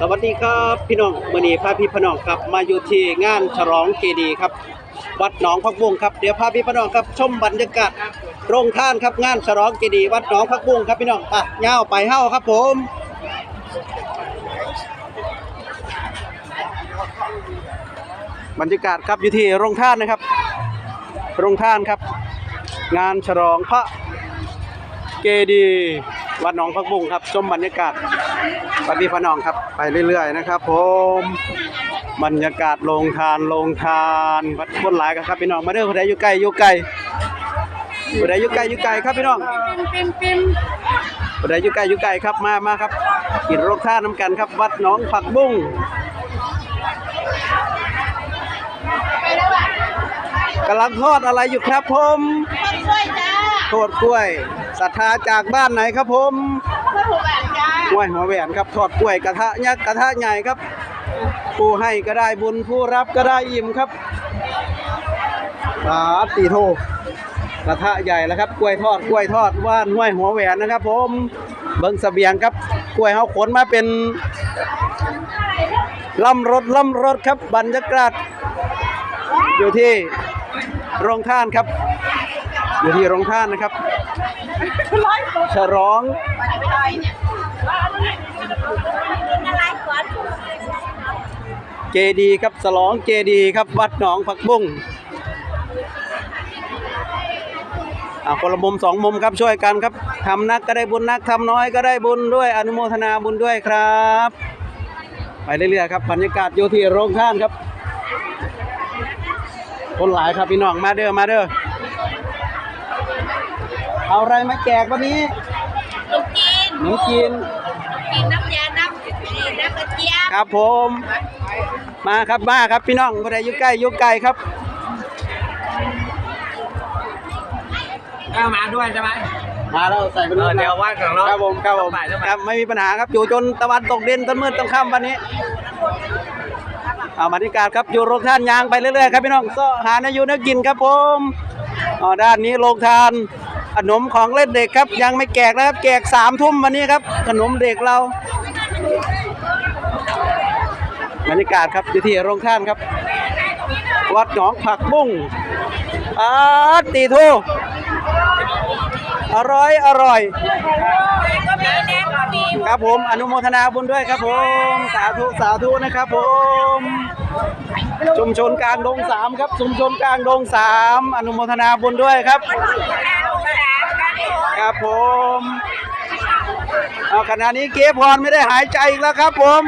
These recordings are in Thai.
สวัสดีครับพี่น้องมื่อนีพาพี่พน้องครับ มาอยู่ที่งานฉลองเจดีครับ วัดหนองพักบุ้งครับเดี๋ยวพาพี่พน้องครับชมบรรยากาศโรงท่านครับงานฉลองเจดีวัดหนองพักบุ้งครับพี่น้องไปเงาไปเฮ้าครับผมบรรยากาศครับอยู่ที่โรงท่านนะครับ โรงท่านครับ งานฉลองพระเจดีวัดหนองพักบุ้งครับชมบรรยากาศ ปพี่พน้องครับไปเรื่อย ๆ นะครับผมบรรยากาศโรงทานโรงทานวัดคนหลายกันครับพี่น้องมาเด้อผู้ใดอยู่ใกล้อยู่ไกลผู้ใดอยู่ใกล้อยู่ไกลครับพี่น้องปิมปิมผู้ใดอยู่ใกล้อยู่ไกลครับมามาครับกินโรงทานน้ำกันครับ วัดหนองผักบุ้งกำลังทอดอะไรอยู่ครับผมช่วยจ้าทอดกล้วยศรัทธาจากบ้านไหนครับผมพ่อถูก แบบจ้าห้วยหัวแหวนครับ ทอดกล้วยกระทะยักษ์กระทะใหญ่ครับ ผู้ให้ก็ได้บุญผู้รับก็ได้อิ่มครับสาตีโทกระทะใหญ่แล้วครับ กล้วยทอดกล้วยทอดว่านห้วยหัวแหวนนะครับ ผมเบิ้งเสบียงครับ กล้วยเฮาขนมาเป็นล่ำรถล่ำรถครับบรรยากาศอยู่ที่โรงท่านครับ อยู่ที่โรงท่านนะครับฉลอง เจดีครับฉลองเจดีครับวัดหนองผักบุ้งอ่าคนละมุมสองมุมครับช่วยกันครับทำนักก็ได้บุญนักทำน้อยก็ได้บุญด้วยอนุโมทนาบุญด้วยครับ ไปเรื่อยๆครับบรรยากาศอยู่ที่โรงท่านครับ คนหลายครับพี่น้องมาเด้อมาเด้อเอาอะไรมาแจกวันนี้ ลูกจีนหนูกินกินน้ำยา น้ำน้ำกระเจี๊ยบครับผม มาครับมาครับพี่น้องผู้ใดอยู่ใกล้อยู่ไกลครับเอามาด้วยใช่ไหมมาแล้วใส่เป็นเออเดี๋ยวว่าของเราครับผมครับผมต้องไปต้องไปครับไม่มีปัญหาครับอยู่จนตะวันตกดินตะมืดตะค่ำวันนี้เอาบรรยากาศครับอยู่โรงทานยางไปเรื่อยๆครับพี่น้องก็หาเนื้ออยู่เนื้อกินครับผมอ๋อด้านนี้โรงทาน ขนมของเล่นเด็กครับ ยังไม่แจกนะครับแจกสามทุ่มวันนี้ครับ ขนมเด็กเราบรรยากาศครับอยู่ที่โรงท่านครับ วัดหนองผักบุ้งอาตีทูอร่อยอร่อย ครับผมอนุโมทนาบุญด้วยครับผม สาธุสาธุนะครับผม ชุมชนกลางดงสามครับชุมชนกลางดงสามอนุโมทนาบุญด้วยครับ ครับผมเอาขณะนี้เกฟพรไม่ได้หายใจอีกแล้วครับ ผม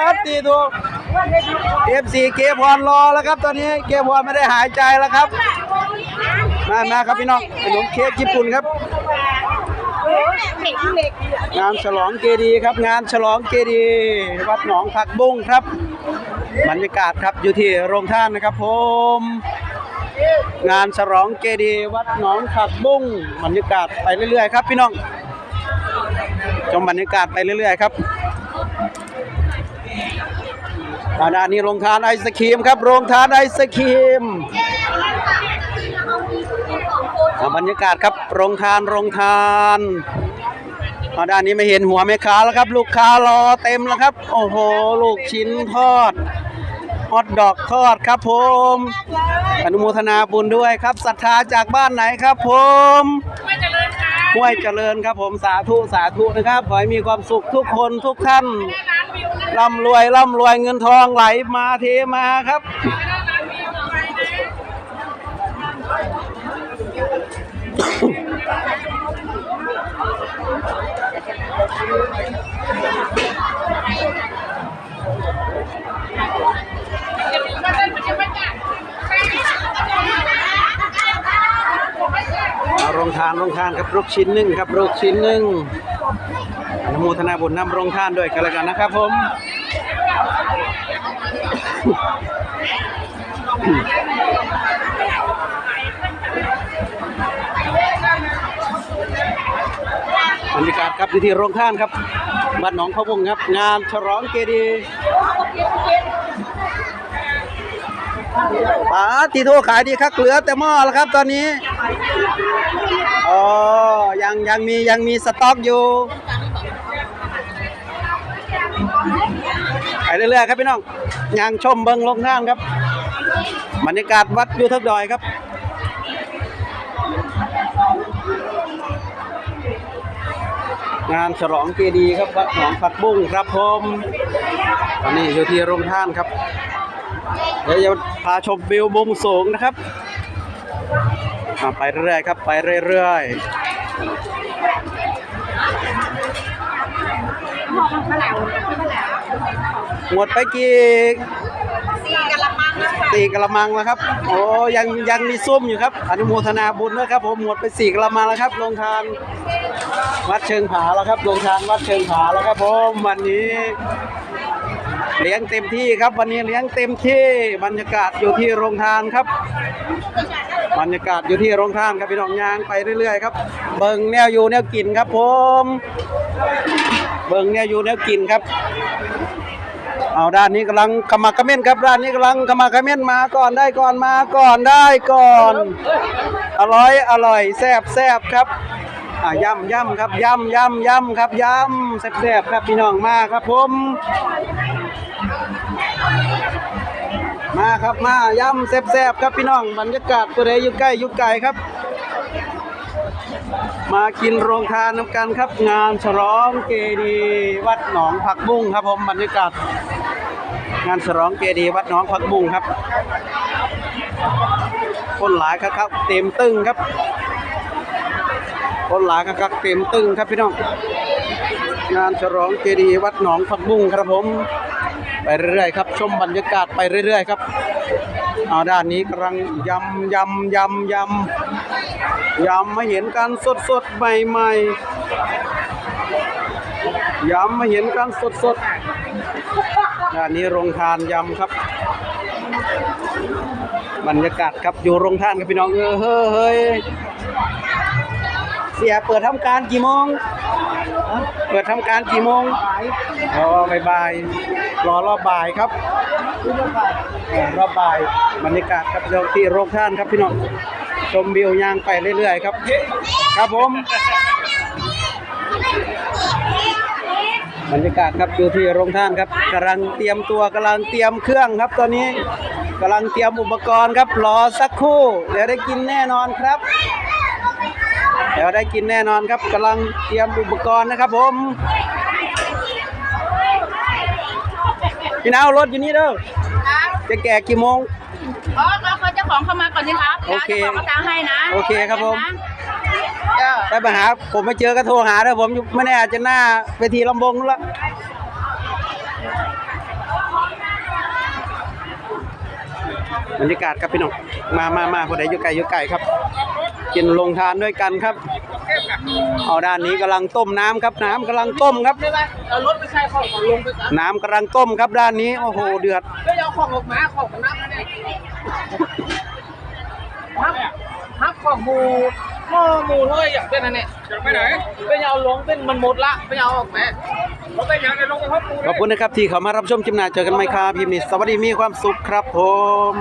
ปัดตีถูกเอฟซีเกฟพรรอแล้วครับ ตอนนี้เกฟพรไม่ได้หายใจแล้วครับมามาครับพี่น้องขนมเค้กญี่ปุ่นครับงานฉลองเจดีครับ งานฉลองเจดีวัดหนองผักบุ้งครับบรรยากาศครับอยู่ที่โรงท่านนะครับผม งานฉลองเจดีวัดหนองผักบุ้งบรรยากาศไปเรื่อยๆครับพี่น้องชมบรรยากาศไปเรื่อยๆครับอ่าด้านนี้โรงทานไอศครีมครับโรงทานไอศครีมบรรยากาศครับโรงทานโรงทานอ่าด้านนี้ไม่เห็นหัวแม่ค้าแล้วครับ ลูกค้ารอเต็มแล้วครับ โอ้โห ลูกชิ้นทอด ฮอทดอกทอดครับผม อนุโมทนาบุญด้วยครับศรัทธาจากบ้านไหนครับผมห้วยเจริญครับผมสาธุสาธุนะครับขอให้มีความสุขทุกคนทุกท่านร่ำรวยร่ำรวยเงินทองไหลมาเทมาครับาโรงทานโรงทานครับลูกชิ้นหนึ่งครับลูกชิ้นหนึ่งนโมทนาบุญนำโรงทานด้วยกันแล้วกันนะครับผมบรรยากาศครับอยู่ที่โรงท่านครับบ้านหนองพะวงครับ งานฉลองเจดีป๋าตีโทขายดีครับเหลือแต่หม้อแล้วครับตอนนี้ อ๋อ ยังยังมียังมีสต็อกอยู่ไปเรื่อยๆครับพี่น้องยางชมเบิงลงท่านครับบรรยากาศวัดยูทับดอยครับงานฉลองเจดีครับวัดหนองผักบุ้งครับผมตอนนี้อยู่ที่โรงท่านครับ เดี๋ยวจะพาชมวิวมุมสูงนะครับ อ่าไปเรื่อยๆครับไปเรื่อยๆหมดไปกี่สี่กะละมังแล้วค่ะสี่กระมังแล้วครับ โอ้ยังยังมีซุ่มอยู่ครับ อนุโมทนาบุญด้วยครับผมหมดไปสี่กระมังแล้วครับลงทานวัดเชิงผาแล้วครับลงทานวัดเชิงผาแล้วครับผมวันนี้ เลี้ยงเต็มที่ครับ วันนี้เลี้ยงเต็มที่บรรยากาศอยู่ที่โรงทานครับ บรรยากาศอยู่ที่โรงทานครับพี่น้องยางไปเรื่อยๆครับเบิ่งแนวอยู่แนวกินครับผมเบิ่งแนวอยู่แนวกินครับ เอาด้านนี้กำลังขมักเขม้นครับด้านนี้กำลังขมักเขม้นมาก่อนได้ก่อนมาก่อนได้ก่อน อร่อยอร่อยแซ่บแซ่บครับอ่าย่ำย่ำครับย่ำย่ำย่ำครับย่ำแซ่บแซ่บครับพี่น้องมาครับผม มาครับมาย่ำแซ่บๆครับพี่น้องบรรยากาศตัวใดอยู่ใกล้อยู่ไกลครับ มากินโรงทานน้ำกันครับ งานฉลองเจดีวัดหนองผักบุ้งครับผมบรรยากาศ งานฉลองเจดีวัดหนองผักบุ้งครับ คนหลายครับครับ เต็มตึ้งครับ คนหลายครับครับเต็มตึ้งครับพี่น้อง งานฉลองเจดีวัดหนองผักบุ้งครับผม ไปเรื่อยๆครับ ชมบรรยากาศไปเรื่อยๆครับเอาด้านนี้กำลังยำยำยำยำยำมาเห็นกันสดสดใหม่ใหม่ๆยำมาเห็นกันสดสดด้านนี้โรงทานยำครับ บรรยากาศครับอยู่โรงทานครับพี่น้องเออเฮ้ย สียเปิดทำการกี่โมง เปิดทำการกี่โมงอ๋อบ่ายบายรอรอบบ่ายครับรอบบ่ายบรรยากาศครับเดี๋ยวที่โรงทานครับพี่น้องชมวิวยางไปเรื่อยๆครับ ครับผม บรรยากาศครับอยู่ที่โรงท่านครับกำลังเตรียมตัวกำลังเตรียมเครื่องครับตอนนี้กำลังเตรียมอุปกรณ์ครับรอสักครู่เดี๋ยวได้กินแน่นอนครับ เดี๋ยวได้กินแน่นอนครับกำลังเตรียมอุปกรณ์นะครับผมพี่นาวรถอยู่นี่เด้อครับจะแก่กี่โมง อ๋อแล้วเขาเจ้าของเข้ามาก่อนสิครับโอเคจ้าจ้าของเขาตังค์ให้นะโอเคครับผมจ้าได้มาหาผมไม่เจอก็โทรหาเด้อผมอยู่ไม่แน่อาจจะหน้าเวทีลำบงนู่นละ บรรยากาศครับพี่น้องมามามาคนใดอยู่ไกลอยู่ไกลครับ กินลงทานด้วยกันครับ เอาด้านนี้กำลังต้มน้ำครับ น้ำกำลังต้มครับเอารถไปใช้ของลงไปก่อนน้ำกำลังต้มครับด้านนี้โอ้โหเดือดไม่เอาของออกมาของมันนับเนี่ยฮับฮับของหมูหม้อหมูเลยอยากเป็นอันเนี้ยอยากไปไหนไปเอาลงเป็นมันหมดละไปเอาออกมา ขอบคุณนะครับที่เข้ามารับชมคลิปหน้าเจอกันไหมครับพิมพ์นี้สวัสดีมีความสุขครับผม